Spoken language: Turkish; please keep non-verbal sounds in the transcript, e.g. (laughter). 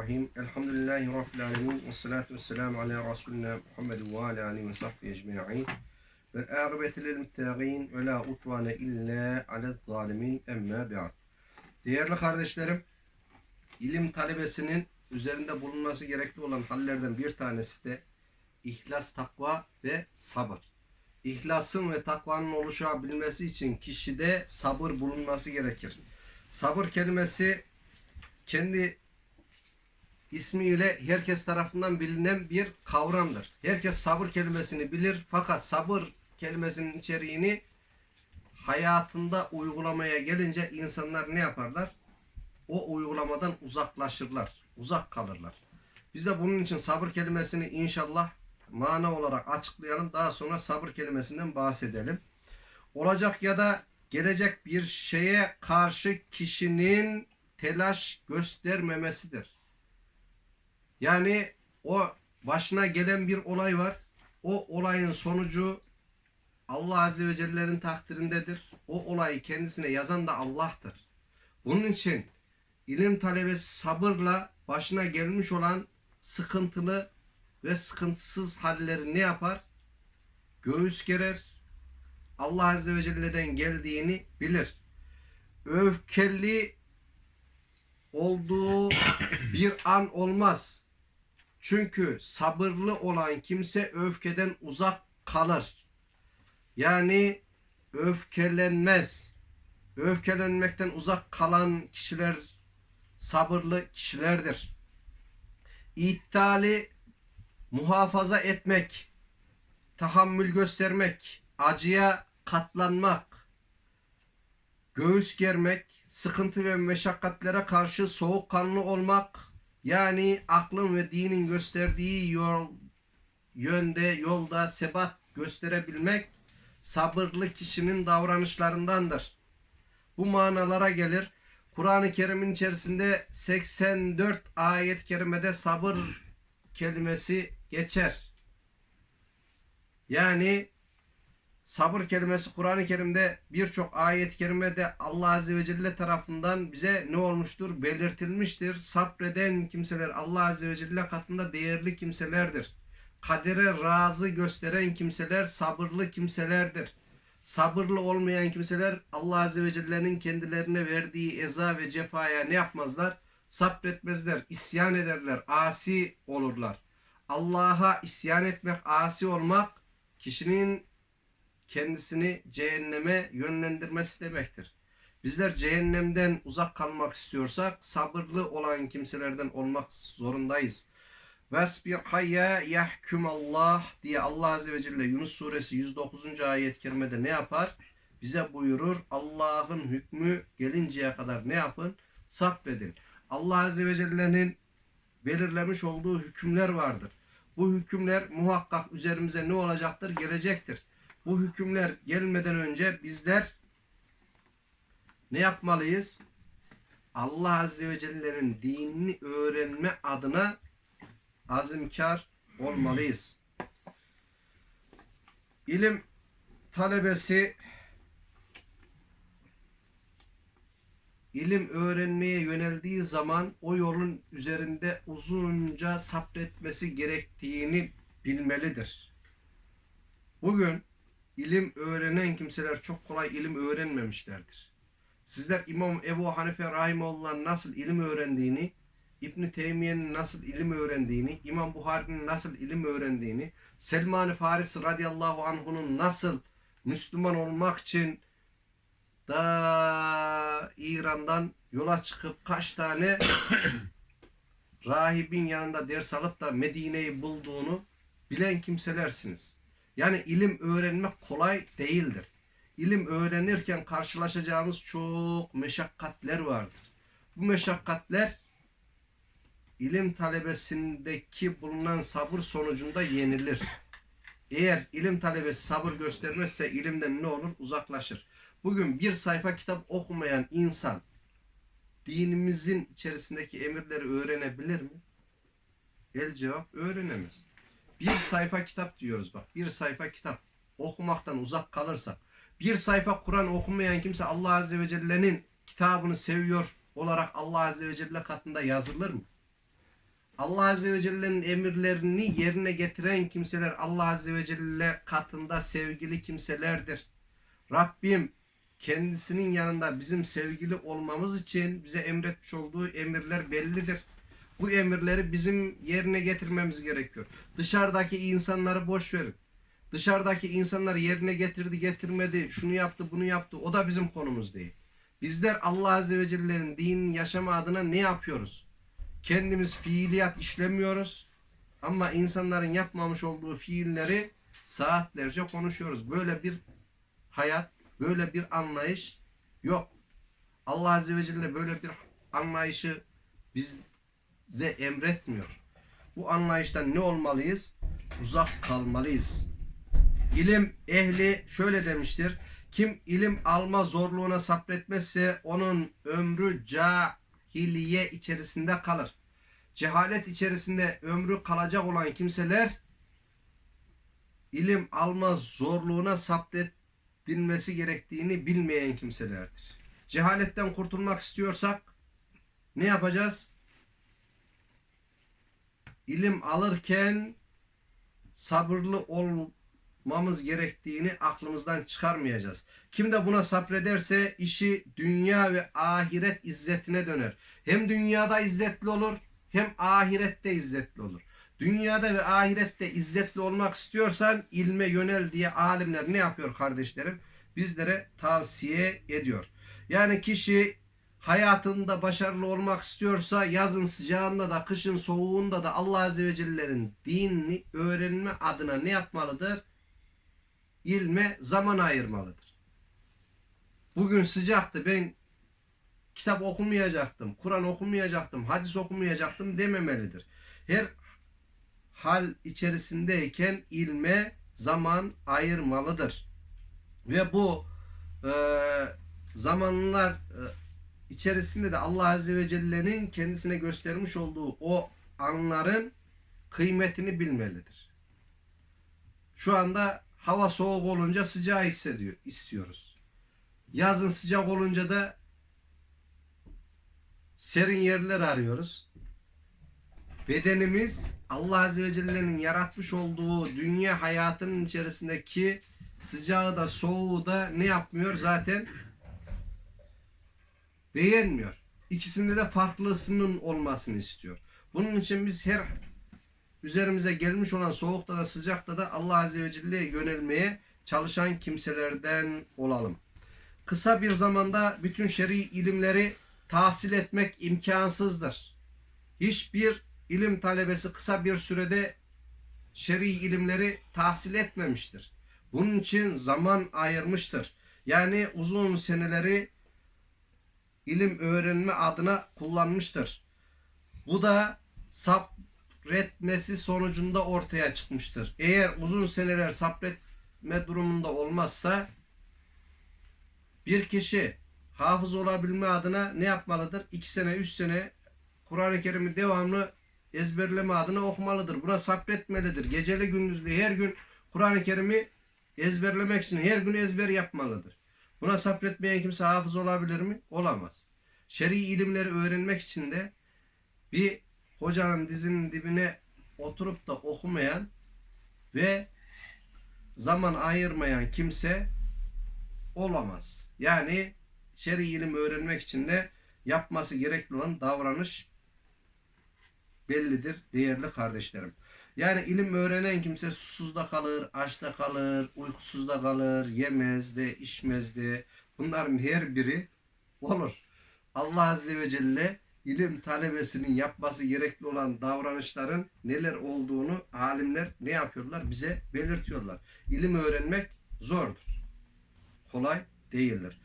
Bismillahirrahmanirrahim. Elhamdülillahi Rabbil alemin. Ve salatu ve selamu ala Resulina Muhammed ve ala alihi ve sahbihi ecma'in. Vel âgıbeti lil muttaqin ve la utvane illa alel zalimin emme ba'd. Değerli kardeşlerim, ilim talebesinin üzerinde bulunması gerekli olan hallerden bir tanesi de ihlas, takva ve sabır. İhlasın ve takvanın oluşabilmesi için kişide sabır bulunması gerekir. Sabır kelimesi kendi ismiyle herkes tarafından bilinen bir kavramdır. Herkes sabır kelimesini bilir fakat sabır kelimesinin içeriğini hayatında uygulamaya gelince insanlar ne yaparlar? O uygulamadan uzaklaşırlar, uzak kalırlar. Biz de bunun için sabır kelimesini inşallah mana olarak açıklayalım. Daha sonra sabır kelimesinden bahsedelim. Olacak ya da gelecek bir şeye karşı kişinin telaş göstermemesidir. Yani o başına gelen bir olay var. O olayın sonucu Allah Azze ve Celle'nin takdirindedir. O olayı kendisine yazan da Allah'tır. Bunun için ilim talebesi sabırla başına gelmiş olan sıkıntılı ve sıkıntısız halleri ne yapar? Göğüs gerer, Allah Azze ve Celle'den geldiğini bilir. Öfkeli olduğu bir an olmaz. Çünkü sabırlı olan kimse öfkeden uzak kalır. Yani öfkelenmez. Öfkelenmekten uzak kalan kişiler sabırlı kişilerdir. İttali muhafaza etmek, tahammül göstermek, acıya katlanmak, göğüs germek, sıkıntı ve meşakkatlere karşı soğukkanlı olmak, yani aklın ve dinin gösterdiği yol yönde, yolda sebat gösterebilmek sabırlı kişinin davranışlarındandır. Bu manalara gelir. Kur'an-ı Kerim'in içerisinde 84 ayet-i kerimede sabır kelimesi geçer. Yani sabır kelimesi Kur'an-ı Kerim'de birçok ayet-i kerimede Allah Azze ve Celle tarafından bize ne olmuştur? Belirtilmiştir. Sabreden kimseler Allah Azze ve Celle katında değerli kimselerdir. Kadere razı gösteren kimseler sabırlı kimselerdir. Sabırlı olmayan kimseler Allah Azze ve Celle'nin kendilerine verdiği eza ve cefaya ne yapmazlar? Sabretmezler, isyan ederler, asi olurlar. Allah'a isyan etmek, asi olmak kişinin kendisini cehenneme yönlendirmesi demektir. Bizler cehennemden uzak kalmak istiyorsak sabırlı olan kimselerden olmak zorundayız. Vesbir hayya yahkum Allah diye Allah Azze ve Celle Yunus suresi 109. ayet-i kerimede ne yapar? Bize buyurur Allah'ın hükmü gelinceye kadar ne yapın? Sabredin. Allah Azze ve Celle'nin belirlemiş olduğu hükümler vardır. Bu hükümler muhakkak üzerimize ne olacaktır? Gelecektir. Bu hükümler gelmeden önce bizler ne yapmalıyız? Allah Azze ve Celle'nin dinini öğrenme adına azimkar olmalıyız. İlim talebesi ilim öğrenmeye yöneldiği zaman o yolun üzerinde uzunca sabretmesi gerektiğini bilmelidir. Bugün ilim öğrenen kimseler çok kolay ilim öğrenmemişlerdir. Sizler İmam Ebu Hanife Rahimullah'ın nasıl ilim öğrendiğini, İbn Teymiye'nin nasıl ilim öğrendiğini, İmam Buhari'nin nasıl ilim öğrendiğini, Selman-ı Farisi radıyallahu anh'unun nasıl Müslüman olmak için da İran'dan yola çıkıp kaç tane (coughs) rahibin yanında ders alıp da Medine'yi bulduğunu bilen kimselersiniz. Yani ilim öğrenmek kolay değildir. İlim öğrenirken karşılaşacağımız çok meşakkatler vardır. Bu meşakkatler ilim talebesindeki bulunan sabır sonucunda yenilir. Eğer ilim talebesi sabır göstermezse ilimden ne olur? Uzaklaşır. Bugün bir sayfa kitap okumayan insan dinimizin içerisindeki emirleri öğrenebilir mi? El cevap öğrenemez. Bir sayfa kitap diyoruz bak. Bir sayfa kitap okumaktan uzak kalırsak, bir sayfa Kur'an okumayan kimse Allah Azze ve Celle'nin kitabını seviyor olarak Allah Azze ve Celle katında yazılır mı? Allah Azze ve Celle'nin emirlerini yerine getiren kimseler Allah Azze ve Celle katında sevgili kimselerdir. Rabbim kendisinin yanında bizim sevgili olmamız için bize emretmiş olduğu emirler bellidir. Bu emirleri bizim yerine getirmemiz gerekiyor. Dışarıdaki insanları boş verin. Dışarıdaki insanlar yerine getirdi getirmedi, şunu yaptı bunu yaptı o da bizim konumuz değil. Bizler Allah Azze ve Celle'nin dinini yaşama adına ne yapıyoruz? Kendimiz fiiliyat işlemiyoruz ama insanların yapmamış olduğu fiilleri saatlerce konuşuyoruz. Böyle bir hayat, böyle bir anlayış yok. Allah Azze ve Celle böyle bir anlayışı bize emretmiyor. Bu anlayıştan ne olmalıyız? Uzak kalmalıyız. İlim ehli şöyle demiştir. Kim ilim alma zorluğuna sabretmezse onun ömrü cahiliye içerisinde kalır. Cehalet içerisinde ömrü kalacak olan kimseler ilim alma zorluğuna sabredilmesi gerektiğini bilmeyen kimselerdir. Cehaletten kurtulmak istiyorsak ne yapacağız? İlim alırken sabırlı olmamız gerektiğini aklımızdan çıkarmayacağız. Kim de buna sabrederse işi dünya ve ahiret izzetine döner. Hem dünyada izzetli olur hem ahirette izzetli olur. Dünyada ve ahirette izzetli olmak istiyorsan ilme yönel diye alimler ne yapıyor kardeşlerim? Bizlere tavsiye ediyor. Yani kişi hayatında başarılı olmak istiyorsa yazın sıcağında da kışın soğuğunda da Allah Azze ve Celle'nin dinini öğrenme adına ne yapmalıdır? İlme zaman ayırmalıdır. Bugün sıcaktı ben kitap okumayacaktım, Kur'an okumayacaktım, hadis okumayacaktım dememelidir. Her hal içerisindeyken ilme zaman ayırmalıdır. Ve bu e, zamanlar e, içerisinde de Allah Azze ve Celle'nin kendisine göstermiş olduğu o anların kıymetini bilmelidir. Şu anda hava soğuk olunca sıcağı hissediyor, istiyoruz. Yazın sıcak olunca da serin yerler arıyoruz. Bedenimiz Allah Azze ve Celle'nin yaratmış olduğu dünya hayatının içerisindeki sıcağı da soğuğu da ne yapmıyor zaten beğenmiyor. İkisinde de farklısının olmasını istiyor. Bunun için biz her üzerimize gelmiş olan soğukta da sıcakta da Allah Azze ve Celle'ye yönelmeye çalışan kimselerden olalım. Kısa bir zamanda bütün şer'i ilimleri tahsil etmek imkansızdır. Hiçbir ilim talebesi kısa bir sürede şer'i ilimleri tahsil etmemiştir. Bunun için zaman ayırmıştır. Yani uzun seneleri ilim öğrenme adına kullanmıştır. Bu da sabretmesi sonucunda ortaya çıkmıştır. Eğer uzun seneler sabretme durumunda olmazsa bir kişi hafız olabilme adına ne yapmalıdır? 2 sene, 3 sene Kur'an-ı Kerim'i devamlı ezberleme adına okumalıdır. Buna sabretmelidir. Geceli gündüzlü her gün Kur'an-ı Kerim'i ezberlemek için her gün ezber yapmalıdır. Buna sabretmeyen kimse hafız olabilir mi? Olamaz. Şer'i ilimleri öğrenmek için de bir hocanın dizinin dibine oturup da okumayan ve zaman ayırmayan kimse olamaz. Yani şer'i ilim öğrenmek için de yapması gerekli olan davranış bellidir değerli kardeşlerim. Yani ilim öğrenen kimse susuz da kalır, aç da kalır, uykusuz da kalır, yemez de, içmez de. Bunların her biri olur. Allah Azze ve Celle ilim talebesinin yapması gerekli olan davranışların neler olduğunu alimler ne yapıyorlar? Bize belirtiyorlar. İlim öğrenmek zordur. Kolay değildir.